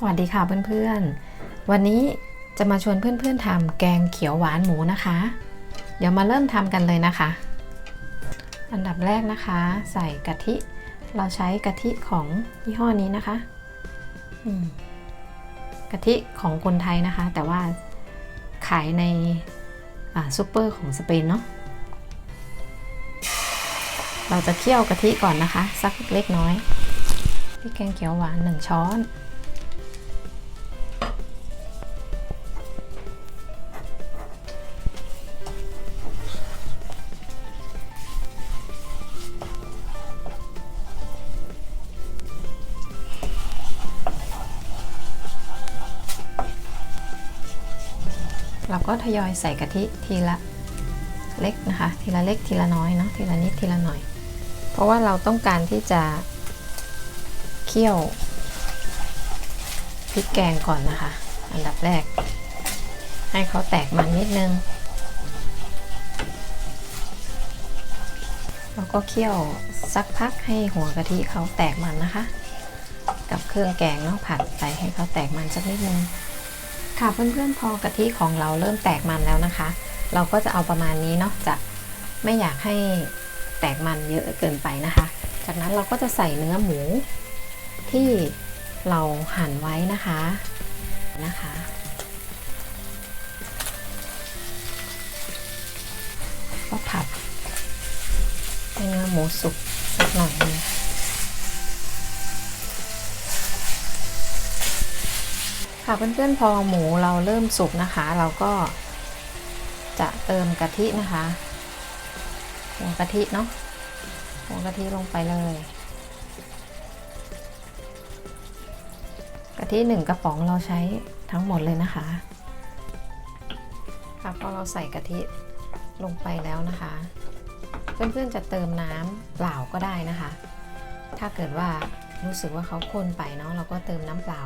สวัสดีค่ะเพื่อนๆ วันนี้จะมาชวนเพื่อนๆทำแกงเขียวหวานหมูนะคะ เดี๋ยวมาเริ่มทำกันเลยนะคะ อันดับแรกนะคะ ใส่กะทิ เราใช้กะทิของยี่ห้อนี้นะคะกะทิของคนไทยนะคะ แต่ว่าขายในซูเปอร์ของสเปนเนาะเราจะเคี่ยวกะทิก่อนนะคะ สักเล็กน้อยพริกแกงเขียวหวาน 1 ช้อน เราก็ทยอยใส่กะทิทีละเล็กนะคะ ทีละเล็กทีละน้อยเนาะทีละนิดทีละหน่อย เพราะว่าเราต้องการที่จะเคี่ยวพริกแกงก่อนนะคะ อันดับแรก ให้เขาแตกมันนิดนึงแล้วก็เคี่ยวสักพักให้หัวกะทิเขาแตกมันนะคะ กับเครื่องแกงเนาะผัดไปให้เขาแตกมันสักนิดนึง ค่ะเพื่อนๆพอกะทิของเราเริ่มแตกมันแล้วนะคะ เราก็จะเอาประมาณนี้เนาะจะไม่อยากให้แตกมันเยอะเกินไปนะคะ จากนั้นเราก็จะใส่เนื้อหมูที่เราหั่นไว้นะคะนะคะ ก็ผัดให้เนื้อหมูสุกสักหน่อยนึง ค่ะเพื่อนๆพอหมูเราเริ่มสุกนะคะ เราก็จะเติมกะทินะคะหัวกะทิเนาะหัวกะทิลงไปเลยกะทิหนึ่งกระป๋องเราใช้ทั้งหมดเลยนะคะค่ะพอเราใส่กะทิลงไปแล้วนะคะ เพื่อนๆจะเติมน้ำเปล่าก็ได้นะคะ ถ้าเกิดว่ารู้สึกว่าเขาข้นไปเนาะเราก็เติมน้ำเปล่า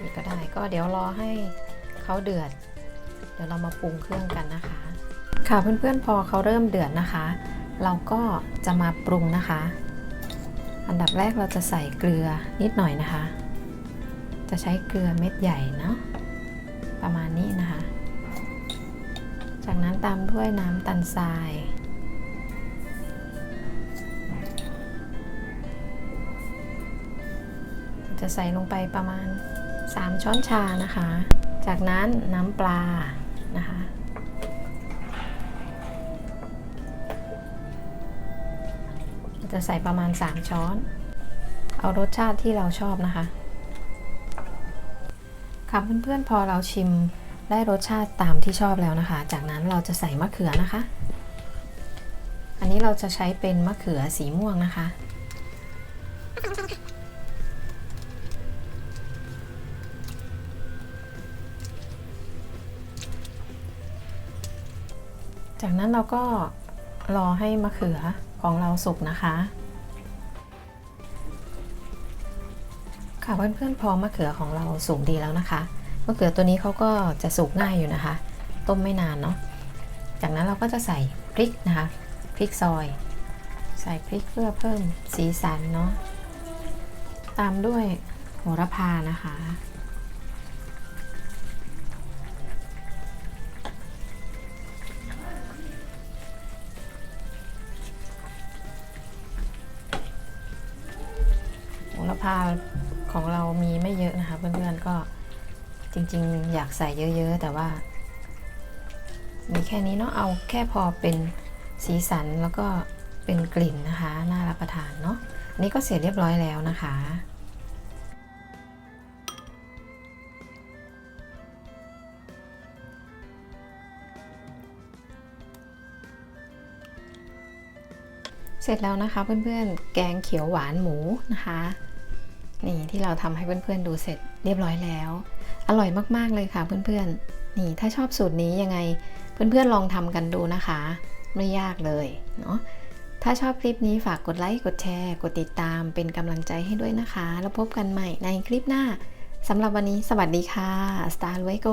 อีกก็ได้ ก็เดี๋ยวรอให้เขาเดือด เดี๋ยวเรามาปรุงเครื่องกันนะคะ ค่ะเพื่อนๆพอเขาเริ่มเดือดนะคะ เราก็จะมาปรุงนะคะ อันดับแรกเราจะใส่เกลือนิดหน่อยนะคะ จะใช้เกลือเม็ดใหญ่เนาะประมาณนี้นะคะ จากนั้นตามด้วยน้ำตันทรายจะใส่ลงไปประมาณ 3 ช้อนชานะคะ จากนั้นน้ำปลานะคะ จะใส่ประมาณ 3 ช้อน เอารสชาติที่เราชอบนะคะ ค่ะเพื่อนๆพอเราชิมได้รสชาติตามที่ชอบแล้วนะคะ จากนั้นเราจะใส่มะเขือนะคะ อันนี้เราจะใช้เป็นมะเขือสีม่วงนะคะ จากนั้นเราก็รอให้มะเขือของเราสุกนะคะ ค่ะเพื่อนๆพอมะเขือของเราสุกดีแล้วนะคะมะเขือตัวนี้เขาก็จะสุกง่ายอยู่นะคะ ต้มไม่นานเนาะจากนั้นเราก็จะใส่พริกนะคะพริกซอย ใส่พริกเพื่อเพิ่มสีสันเนาะตามด้วยโหระพานะคะ โหระพาของเรามีไม่เยอะนะคะ เพื่อนๆก็จริงๆ อยากใส่เยอะ ๆ แต่ว่า มีแค่นี้เนาะเอาแค่พอเป็นสีสันแล้วก็เป็นกลิ่นนะคะ น่ารับประทานเนาะอันนี้ก็เสร็จเรียบร้อยแล้วนะคะเสร็จแล้วนะคะเพื่อนๆ แกงเขียวหวานหมูนะคะ นี่ที่เราทำให้เพื่อนๆดูเสร็จเรียบร้อยแล้ว อร่อยมากๆเลยค่ะเพื่อนๆ นี่ถ้าชอบสูตรนี้ยังไงเพื่อนๆลองทำกันดูนะคะ ไม่ยากเลยเนาะถ้าชอบคลิปนี้ฝากกดไลค์ กดแชร์ กดติดตามเป็นกำลังใจให้ด้วยนะคะ แล้วพบกันใหม่ในคลิปหน้าสำหรับวันนี้สวัสดีค่ะสตาร์ไวโก